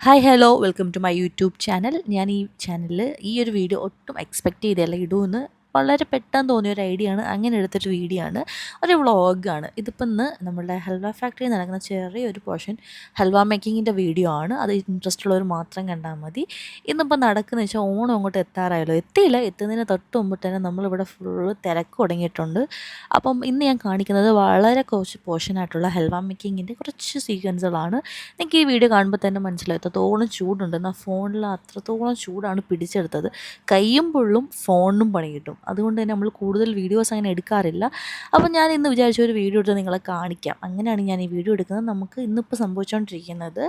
Hi hello welcome to my YouTube channel ഞാൻ ഈ ചാനലിൽ ഈ ഒരു വീഡിയോ ഒട്ടും എക്സ്പെക്റ്റ് ചെയ്തല്ല ഇടുമെന്ന് വളരെ പെട്ടെന്ന് തോന്നിയ ഒരു ഐഡിയ ആണ്. അങ്ങനെ എടുത്തൊരു വീഡിയോ ആണ്. ഒരു വ്ളോഗാണ് ഇതിപ്പോൾ ഇന്ന് നമ്മുടെ ഹൽവ ഫാക്ടറിയിൽ നടക്കുന്ന ചെറിയൊരു പോർഷൻ ഹൽവ മേക്കിങ്ങിന്റെ വീഡിയോ ആണ്. അത് ഇൻട്രസ്റ്റ് ഉള്ളവർ മാത്രം കണ്ടാൽ മതി. ഇന്നിപ്പോൾ നടക്കുന്ന വെച്ചാൽ ഓണം അങ്ങോട്ട് എത്താറായല്ലോ. എത്തിയില്ല. എത്തുന്നതിന് തൊട്ട് മുമ്പ് തന്നെ നമ്മളിവിടെ ഫുള്ള് തിരക്ക് തുടങ്ങിയിട്ടുണ്ട്. അപ്പം ഇന്ന് ഞാൻ കാണിക്കുന്നത് വളരെ കുറച്ച് പോർഷനായിട്ടുള്ള ഹൽവ മേക്കിങ്ങിന്റെ കുറച്ച് സീക്വൻസുകളാണ് എനിക്ക് ഈ വീഡിയോ കാണുമ്പോൾ തന്നെ മനസ്സിലായി എത്രത്തോളം ചൂടുണ്ട്. എന്നാൽ ഫോണിൽ അത്രത്തോളം ചൂടാണ് പിടിച്ചെടുത്തത്. കയ്യും പൊള്ളും ഫോണിനും പണി കിട്ടും. അതുകൊണ്ട് തന്നെ നമ്മൾ കൂടുതൽ വീഡിയോസ് അങ്ങനെ എടുക്കാറില്ല. അപ്പോൾ ഞാൻ ഇന്ന് വിചാരിച്ച ഒരു വീഡിയോ എടുത്ത് നിങ്ങളെ കാണിക്കാം. അങ്ങനെയാണ് ഞാൻ ഈ വീഡിയോ എടുക്കുന്നത്. നമുക്ക് ഇന്നിപ്പോൾ സംഭവിച്ചുകൊണ്ടിരിക്കുന്നത്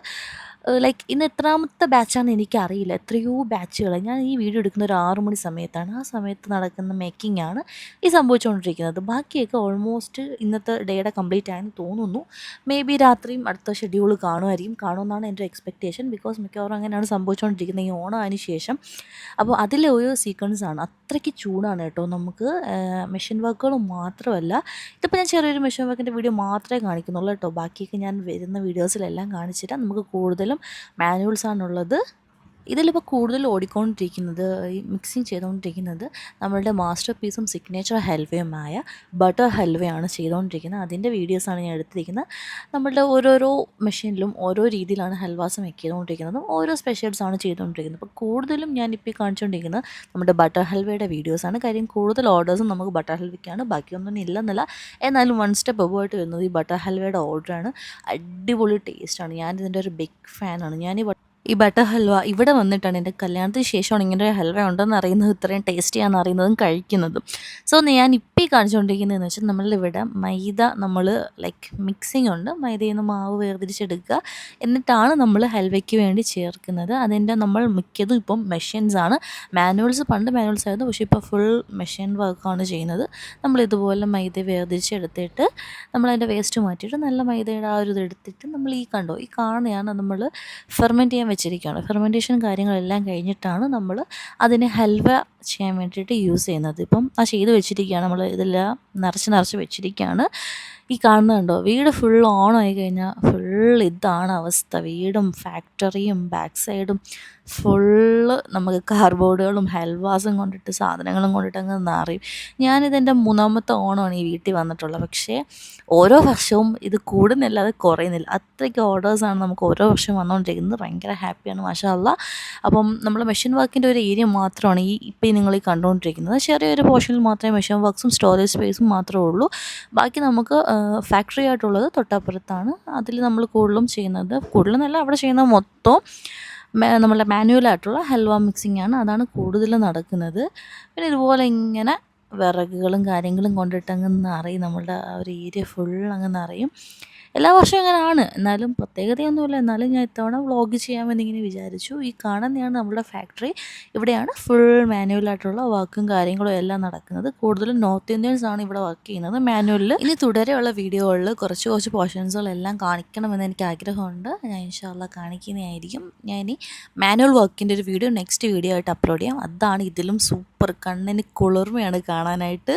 ലൈക്ക് ഇന്ന് എത്രാമത്തെ ബാച്ചാണെന്ന് എനിക്കറിയില്ല. എത്രയോ ബാച്ചുകൾ ഞാൻ ഈ വീഡിയോ എടുക്കുന്ന ഒരു ആറു മണി സമയത്താണ്. ആ സമയത്ത് നടക്കുന്ന മേക്കിംഗ് ആണ് ഈ സംഭവിച്ചുകൊണ്ടിരിക്കുന്നത് ബാക്കിയൊക്കെ ഓൾമോസ്റ്റ് ഇന്നത്തെ ഡേയുടെ കംപ്ലീറ്റ് ആയെന്ന് തോന്നുന്നു. മേ ബി രാത്രിയും അടുത്ത ഷെഡ്യൂൾ കാണുമായിരിക്കും. കാണുമെന്നാണ് എന്റെ എക്സ്പെക്റ്റേഷൻ ബിക്കോസ് മിക്കവാറും അങ്ങനെയാണ് സംഭവിച്ചുകൊണ്ടിരിക്കുന്നത് ഈ ഓണം അതിന് ശേഷം. അപ്പോൾ അതിലെ ഒരു സീക്വൻസ് ആണ്. അത്രയ്ക്ക് ചൂടാണ് കേട്ടോ നമുക്ക്. മെഷീൻ വർക്കുകൾ മാത്രമല്ല ഇതിപ്പോൾ ഞാൻ ചെറിയൊരു മെഷീൻ വർക്കിന്റെ വീഡിയോ മാത്രമേ കാണിക്കുന്നുള്ളൂ കേട്ടോ. ബാക്കിയൊക്കെ ഞാൻ വരുന്ന വീഡിയോസിലെല്ലാം കാണിച്ചിട്ട് നമുക്ക് കൂടുതലും മാനുവൽസ് ആണുള്ളത് ഇതിലിപ്പോൾ കൂടുതൽ ഓടിക്കൊണ്ടിരിക്കുന്നത് ഈ മിക്സിങ് ചെയ്തുകൊണ്ടിരിക്കുന്നത് നമ്മളുടെ മാസ്റ്റർ പീസും സിഗ്നേച്ചർ ഹൽവയുമായ ബട്ടർ ഹൽവയാണ് ചെയ്തുകൊണ്ടിരിക്കുന്നത്. അതിന്റെ വീഡിയോസാണ് ഞാൻ എടുത്തിരിക്കുന്നത്. നമ്മളുടെ ഓരോരോ മെഷീനിലും ഓരോ രീതിയിലാണ് ഹൽവാസ് മേക്ക് ചെയ്തുകൊണ്ടിരിക്കുന്നതും ഓരോ സ്പെഷ്യൽസാണ് ചെയ്തുകൊണ്ടിരിക്കുന്നത്. അപ്പോൾ കൂടുതലും ഞാനിപ്പോൾ കാണിച്ചുകൊണ്ടിരിക്കുന്നത് നമ്മുടെ ബട്ടർ ഹൽവയുടെ വീഡിയോസാണ് കാര്യം കൂടുതൽ ഓർഡേഴ്സും നമുക്ക് ബട്ടർ ഹൽവയ്ക്കാണ് ബാക്കിയൊന്നും ഇല്ലെന്നല്ല. എന്നാലും വൺ സ്റ്റെപ്പ് അബുവായിട്ട് വരുന്നത് ഈ ബട്ടർ ഹൽവയുടെ ഓർഡറാണ് അടിപൊളി ടേസ്റ്റാണ് ഞാനിതിന്റെ ഒരു ബിഗ് ഫാനാണ് ഈ ഈ ബട്ടർ ഹൽവ ഇവിടെ വന്നിട്ടാണ് എന്റെ കല്യാണത്തിന് ശേഷമാണ് ഇങ്ങനെ ഒരു ഹൽവ ഉണ്ടെന്ന് അറിയുന്നത് ഇത്രയും ടേസ്റ്റിയാണെന്ന് അറിയുന്നതും കഴിക്കുന്നതും. സോ ഞാൻ ഇപ്പോൾ ഈ കാണിച്ചുകൊണ്ടിരിക്കുന്നതെന്ന് വെച്ചാൽ നമ്മളിവിടെ മൈദ നമ്മൾ ലൈക്ക് മിക്സിംഗ് ഉണ്ട്. മൈദയിൽ നിന്ന് മാവ് വേർതിരിച്ചെടുക്കുക. എന്നിട്ടാണ് നമ്മൾ ഹൽവയ്ക്ക് വേണ്ടി ചേർക്കുന്നത്. അതിന്റെ നമ്മൾ മിക്കതും ഇപ്പം മെഷീൻസ് ആണ്. മാനുവൽസ് പണ്ട് മാനുവൽസ് ആയിരുന്നു. പക്ഷേ ഇപ്പോൾ ഫുൾ മെഷീൻ വർക്കാണ് ചെയ്യുന്നത്. നമ്മൾ ഇതുപോലെ മൈദ വേർതിരിച്ചെടുത്തിട്ട് നമ്മളതിന്റെ വേസ്റ്റ് മാറ്റിയിട്ട് നല്ല മൈദയുടെ ആ ഒരു ഇത് എടുത്തിട്ട് നമ്മൾ ഈ കണ്ടോ ഈ കാണുകയാണ് നമ്മൾ ഫെർമെന്റ് ചെയ്യാൻ വെച്ചിരിക്കുകയാണ്. ഫെർമെന്റേഷൻ കാര്യങ്ങളെല്ലാം കഴിഞ്ഞിട്ടാണ് നമ്മൾ അതിനെ ഹൽവ ചെയ്യാൻ വേണ്ടിയിട്ട് യൂസ് ചെയ്യുന്നത്. ഇപ്പം ആ ചെയ്ത് വെച്ചിരിക്കുകയാണ്. നമ്മൾ ഇതെല്ലാം നിറച്ച് നിറച്ച് വെച്ചിരിക്കുകയാണ്. ഈ കാണുന്നുണ്ടോ വീട് ഫുൾ ഓൺ ആയി കഴിഞ്ഞാൽ ഫുൾ ഇതാണ് അവസ്ഥ. വീടും ഫാക്ടറിയും ബാക്ക് സൈഡും ഫുള്ള് നമുക്ക് കാർബോർഡുകളും ഹെൽവാസും കൊണ്ടിട്ട് സാധനങ്ങളും കൊണ്ടിട്ട് അങ്ങ് നിറയും ഞാനിതെന്റെ മൂന്നാമത്തെ ഓണമാണ് ഈ വീട്ടിൽ വന്നിട്ടുള്ളത്. പക്ഷേ ഓരോ വർഷവും ഇത് കൂടുന്നില്ല അത് കുറയുന്നില്ല. അത്രയ്ക്ക് ഓർഡേഴ്സാണ് നമുക്ക് ഓരോ വർഷം വന്നുകൊണ്ടിരിക്കുന്നത്. ഭയങ്കര ഹാപ്പിയാണ് മാഷല്ല അപ്പം നമ്മൾ മെഷീൻ വർക്കിന്റെ ഒരു ഏരിയ മാത്രമാണ്. ഈ ഇപ്പം നിങ്ങൾ ഈ കണ്ടുകൊണ്ടിരിക്കുന്നത് ചെറിയൊരു പോർഷനിൽ മാത്രമേ മെഷീൻ വർക്ക്സും സ്റ്റോറേജ് സ്പേസും മാത്രമേ ഉള്ളൂ. ബാക്കി നമുക്ക് ഫാക്ടറി ആയിട്ടുള്ളത് തൊട്ടപ്പുറത്താണ്. അതിൽ നമ്മൾ കൂടുതലും ചെയ്യുന്നത് കൂടുതലും കൂടുതലെന്നല്ല അവിടെ ചെയ്യുന്ന മൊത്തം നമ്മളുടെ മാനുവലായിട്ടുള്ള ഹൽവ മിക്സിംഗ് ആണ്. അതാണ് കൂടുതൽ നടക്കുന്നത്. പിന്നെ ഇതുപോലെ ഇങ്ങനെ വിറകുകളും കാര്യങ്ങളും കൊണ്ടിട്ട് അങ്ങ് നിറയും. നമ്മളുടെ ആ ഒരു ഏരിയ ഫുൾ അങ്ങ് നിറയും. എല്ലാ വർഷവും അങ്ങനെയാണ് എന്നാലും പ്രത്യേകതയൊന്നുമില്ല. എന്നാലും ഞാൻ ഇത്തവണ വ്ളോഗ് ചെയ്യാമെന്ന് ഇങ്ങനെ വിചാരിച്ചു. ഈ കാണുന്നതാണ് നമ്മുടെ ഫാക്ടറി ഇവിടെയാണ് ഫുൾ മാനുവലായിട്ടുള്ള വർക്കും കാര്യങ്ങളും എല്ലാം നടക്കുന്നത്. കൂടുതലും നോർത്ത് ഇന്ത്യൻസ് ആണ് ഇവിടെ വർക്ക് ചെയ്യുന്നത്. മാനുവലിൽ ഇനി തുടരെയുള്ള വീഡിയോകളിൽ കുറച്ച് കുറച്ച് പോർഷൻസുകളെല്ലാം കാണിക്കണമെന്ന് എനിക്ക് ആഗ്രഹമുണ്ട്. ഞാൻ ഇൻഷാല്ല കാണിക്കുന്നതായിരിക്കും. ഞാൻ ഇനി മാനുവൽ വർക്കിന്റെ ഒരു വീഡിയോ നെക്സ്റ്റ് വീഡിയോ ആയിട്ട് അപ്ലോഡ് ചെയ്യാം. അതാണ് ഇതിലും സൂപ്പർ കണ്ണിന് കുളിർമയാണ് കാണാനായിട്ട്